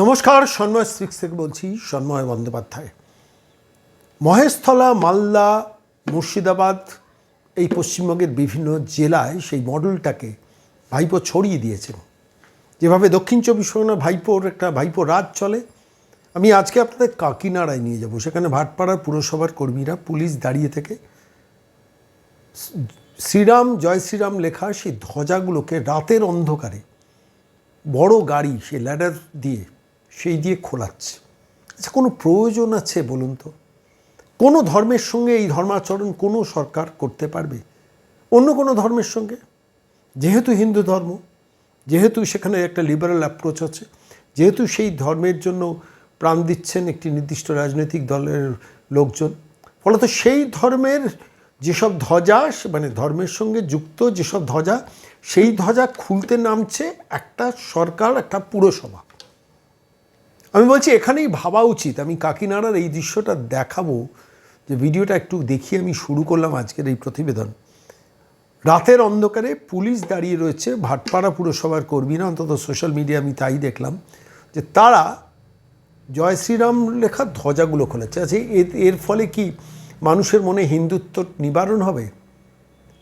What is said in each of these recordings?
নমস্কার, সন্ময় স্পিক্স থেকে বলছি, সন্ময় বন্দ্যোপাধ্যায়। মহেশতলা মালদা, মুর্শিদাবাদ, এই পশ্চিমবঙ্গের বিভিন্ন জেলায় সেই মডেলটাকে ভাইপো ছড়িয়ে দিয়েছেন। যেভাবে দক্ষিণ চব্বিশ পরগনা ভাইপোর একটা ভাইপো রাজ চলে আমি আজকে আপনাদের কাকিনাড়ায় নিয়ে যাব। সেখানে ভাটপাড়ার পুরসভার কর্মীরা, পুলিশ দাঁড়িয়ে থেকে শ্রীরাম, জয় শ্রীরাম লেখা সেই ধ্বজাগুলোকে রাতের অন্ধকারে বড় গাড়ি সে ল্যাডার দিয়ে, সেই দিয়ে খোলাচ্ছে। আচ্ছা কোনো প্রয়োজন আছে বলুন তো? কোনো ধর্মের সঙ্গে এই ধর্মাচরণ কোনো সরকার করতে পারবে? অন্য কোনো ধর্মের সঙ্গে? যেহেতু হিন্দু ধর্ম, যেহেতু সেখানে একটা লিবারাল অ্যাপ্রোচ আছে, যেহেতু সেই ধর্মের জন্য প্রাণ দিচ্ছেন একটি নির্দিষ্ট রাজনৈতিক দলের লোকজন। ফলত সেই ধর্মের যেসব ধ্বজা মানে ধর্মের সঙ্গে যুক্ত যেসব ধ্বজা, সেই ধ্বজা খুলতে নামছে একটা সরকার, একটা পুরসভা। আমি বলছি, এখানেই ভাবা উচিত। আমি কাকিনাড়ার এই দৃশ্যটা দেখাবো। যে ভিডিওটা একটু দেখিয়ে আমি শুরু করলাম আজকের এই প্রতিবেদন। রাতের অন্ধকারে পুলিশ দাঁড়িয়ে রয়েছে ভাটপাড়া পুরসভার কর্মীরা, অন্তত সোশ্যাল মিডিয়া আমি তাই দেখলাম, যে তারা জয় শ্রীরাম লেখা ধ্বজাগুলো খুলেছে। আচ্ছা এর এর ফলে কি মানুষের মনে হিন্দুত্ব নিবারণ হবে?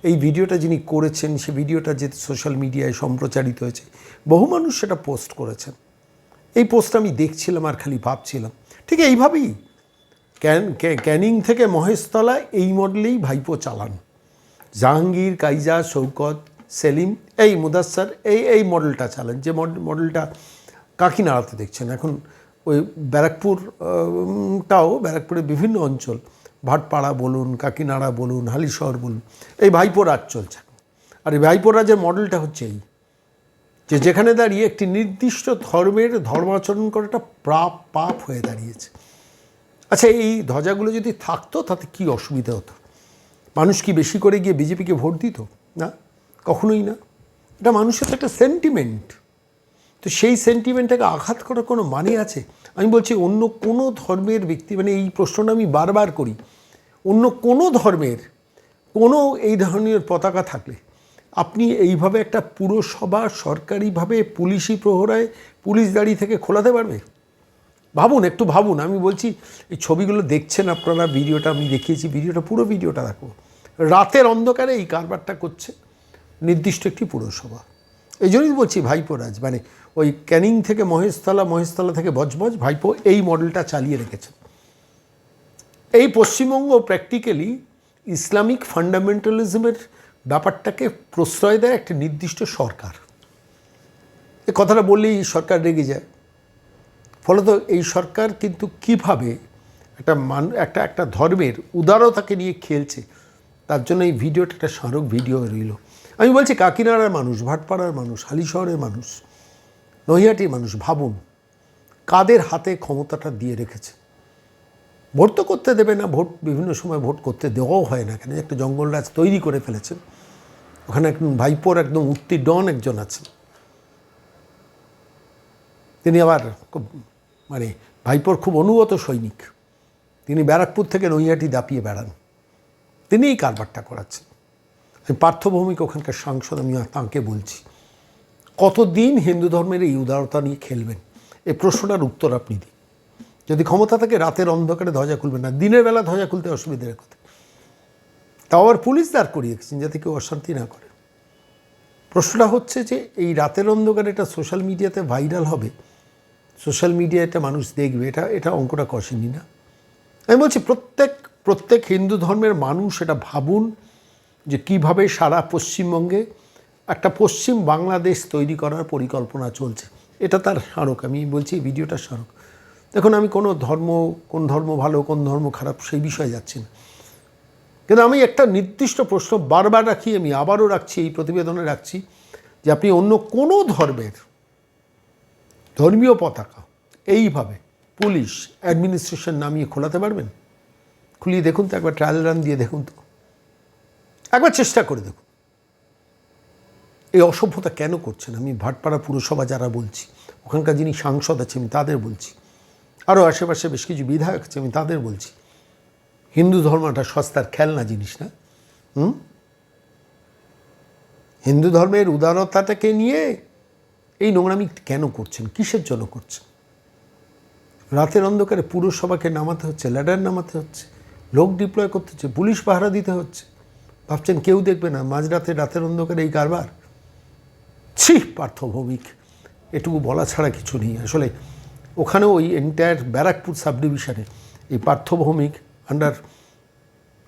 এই ভিডিওটা যিনি করেছেন, সে ভিডিওটা যে সোশ্যাল মিডিয়ায় সম্প্রচারিত হয়েছে, বহু মানুষ সেটা পোস্ট করেছেন। এই পোস্ট আমি দেখছিলাম আর খালি ভাবছিলাম। ঠিক এইভাবেই ক্যান, ক্যা- ক্যানিং থেকে মহেশতলা এই মডেলেই ভাইপো চালান। জাহাঙ্গীর, কাইজা, শৌকত, সেলিম, এই মুদাস্সার এই এই মডেলটা চালান। যে মড- মডেলটা কাকিনাড়াতে দেখছেন। এখন ওই ব্যারাকপুর টাও ব্যারাকপুরের বিভিন্ন অঞ্চল। ভাটপাড়া বলুন, কাকিনাড়া বলুন, হালিশহর বলুন, এই ভাইপো রাজ চলছে। আর এই ভাইপো রাজের মডেলটা হচ্ছে এই, যে যেখানে দাঁড়িয়ে একটি নির্দিষ্ট ধর্মের ধর্মাচরণ করাটা প্রাপ পাপ হয়ে দাঁড়িয়েছে। আচ্ছা এই ধ্বজাগুলো যদি থাকতো, তাতে কি অসুবিধা হতো? মানুষ কি বেশি করে গিয়ে বিজেপিকে ভোট দিত? না, কখনোই না। এটা মানুষের তো একটা সেন্টিমেন্ট তো সেই সেন্টিমেন্টটাকে আঘাত করার কোনো মানে আছে? আমি বলছি অন্য কোনো ধর্মের ব্যক্তি মানে এই প্রশ্নটা আমি বারবার করি, অন্য কোনো ধর্মের কোনো এই ধরনের পতাকা থাকলে, আপনি এইভাবে একটা পুরসভা সরকারিভাবে পুলিশি প্রহরায় পুলিশ দাঁড়িয়ে থেকে খোলাতে পারবে? ভাবুন, একটু ভাবুন। আমি বলছি, এই ছবিগুলো দেখছেন আপনারা, ভিডিওটা আমি দেখিয়েছি, ভিডিওটা, পুরো ভিডিওটা দেখো। রাতের অন্ধকারে এই কারবারটা করছে নির্দিষ্ট একটি পুরসভা। এই জন্যই বলছি ভাইপো রাজ মানে ওই ক্যানিং থেকে মহেশতলা মহেশতলা থেকে বজবজ ভাইপো এই মডেলটা চালিয়ে রেখেছে। এই পশ্চিমবঙ্গ প্র্যাকটিক্যালি ইসলামিক ফান্ডামেন্টালিজমের ব্যাপারটাকে প্রশ্রয় দেয় একটা নির্দিষ্ট সরকার। এ কথাটা বললেই সরকার রেগে যায়। ফলত এই সরকার কিন্তু কীভাবে একটা মান, একটা একটা ধর্মের উদারতাকে নিয়ে খেলছে, তার জন্য এই ভিডিওটা একটা স্মারক ভিডিও রইল। আমি বলছি কাকিনাড়ার মানুষ, ভাটপাড়ার মানুষ, হালিশহরের মানুষ, নৈহাটির মানুষ, ভাবুন, কাদের হাতে ক্ষমতাটা দিয়ে রেখেছে? ভোট তো করতে দেবে না, ভোট বিভিন্ন সময় ভোট করতে দেওয়াও হয় না কেন? একটা জঙ্গলরাজ তৈরি করে ফেলেছেন। ওখানে একদম ভাইপোর, একদম উত্তি ডন একজন আছেন। তিনি আবার মানে ভাইপোর খুব অনুগত সৈনিক। তিনি ব্যারাকপুর থেকে নৈহাটি দাপিয়ে বেড়ান। তিনিই কারবারটা করাচ্ছেন। পার্থভৌমিক ওখানকার সাংসদ, আমি তাঁকে বলছি, কতদিন হিন্দু ধর্মের এই উদারতা নিয়ে খেলবেন? এই প্রশ্নটার উত্তর আপনি দিন। যদি ক্ষমতা থাকে, রাতের অন্ধকারে ধ্বজা খুলবেন না, দিনের বেলা ধ্বজা খুলতে অসুবিধার কথা। তাও আবার পুলিশ দাঁড় করিয়েছেন যাতে কেউ অশান্তি না করে। প্রশ্নটা হচ্ছে যে, এই রাতের অন্ধকারে এটা সোশ্যাল মিডিয়াতে ভাইরাল হবে? সোশ্যাল মিডিয়াতে মানুষ দেখবে, এটা এটা অঙ্কটা কষেনি না? আমি বলছি, প্রত্যেক প্রত্যেক হিন্দু ধর্মের মানুষ এটা ভাবুন যে কীভাবে সারা পশ্চিমবঙ্গে একটা পশ্চিম বাংলাদেশ তৈরি করার পরিকল্পনা চলছে। এটা তার স্মারক, আমি বলছি এই ভিডিওটা স্মারক। দেখুন, আমি কোনো ধর্ম, কোন ধর্ম ভালো, কোন ধর্ম খারাপ সেই বিষয়ে যাচ্ছি না। কিন্তু আমি একটা নির্দিষ্ট প্রশ্ন বারবার রাখি, আমি আবারও রাখছি, এই প্রতিবেদনে রাখছি যে আপনি অন্য কোনো ধর্মের ধর্মীয় পতাকা এইভাবে পুলিশ অ্যাডমিনিস্ট্রেশন নামিয়ে খোলাতে পারবেন? খুলিয়ে দেখুন তো, একবার ট্রায়াল রান দিয়ে দেখুন তো। একবার চেষ্টা করে দেখুন। এই অসভ্যতা কেন করছেন? আমি ভাটপাড়া পুরসভা যারা বলছি, ওখানকার যিনি সাংসদ আছে আমি তাদের বলছি। আরও আশেপাশে বেশ কিছু বিধায়ক আছে, আমি তাদের বলছি। হিন্দু ধর্মটা সস্তার খেলনা জিনিস না? হুম? হিন্দু ধর্মের উদারতাটাকে নিয়ে এই নোংরামি কেন করছেন? কিসের জন্য করছেন? রাতের অন্ধকারে পুরসভাকে নামাতে হচ্ছে, ল্যাডার নামাতে হচ্ছে, লোক ডিপ্লয় করতে হচ্ছে, পুলিশ পাহারা দিতে হচ্ছে। ভাবছেন কেউ দেখবে না, মাঝরাতে রাতের অন্ধকারে এই কারবার? ছি, পার্থভৌমিক, এটুকু বলা ছাড়া কিছু নেই। আসলে ওখানেও ওই এন্টায়ার ব্যারাকপুর সাব ডিভিশনে এই পার্থভৌমিক আন্ডার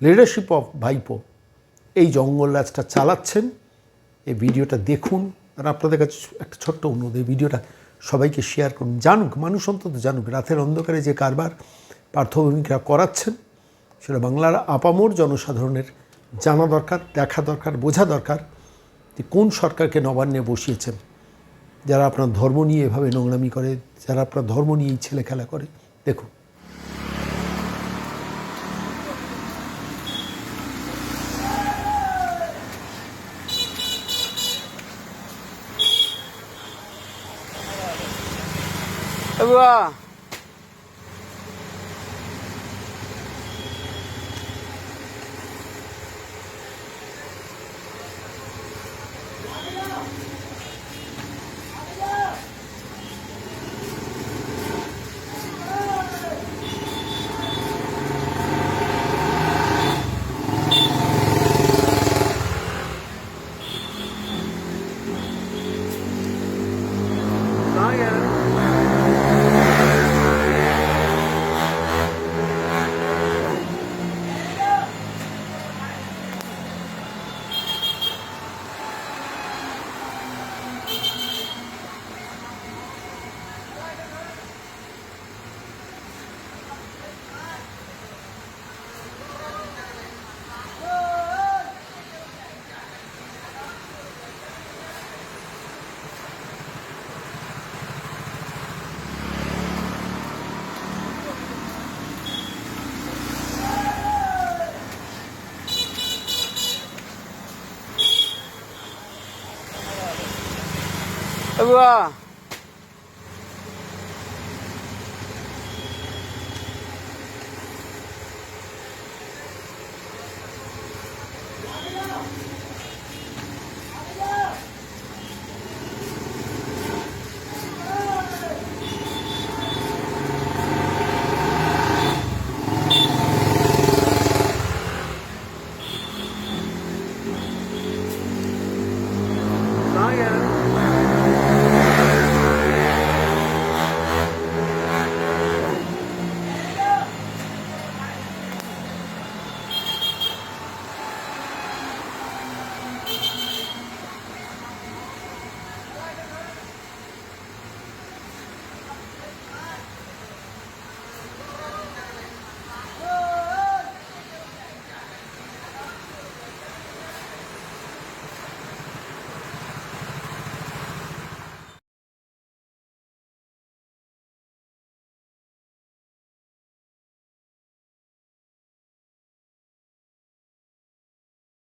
লিডারশিপ অফ ভাইপো এই জঙ্গল রাজটা চালাচ্ছেন। এই ভিডিওটা দেখুন। আর আপনাদের কাছে একটা ছোট্ট অনুরোধ, এই ভিডিওটা সবাইকে শেয়ার করুন। জানুক, মানুষ অন্তত জানুক, রাতের অন্ধকারে যে কারবার পার্থভূমিকরা করাচ্ছেন, সেটা বাংলার আপামোর জনসাধারণের জানা দরকার, দেখা দরকার, বোঝা দরকার যে কোন সরকারকে নবান্নে বসিয়েছেন। যারা আপনার ধর্ম নিয়ে এভাবে নোংরামি করে, যারা আপনার ধর্ম নিয়েই ছেলে খেলা করে। দেখুন। এ এ বাবা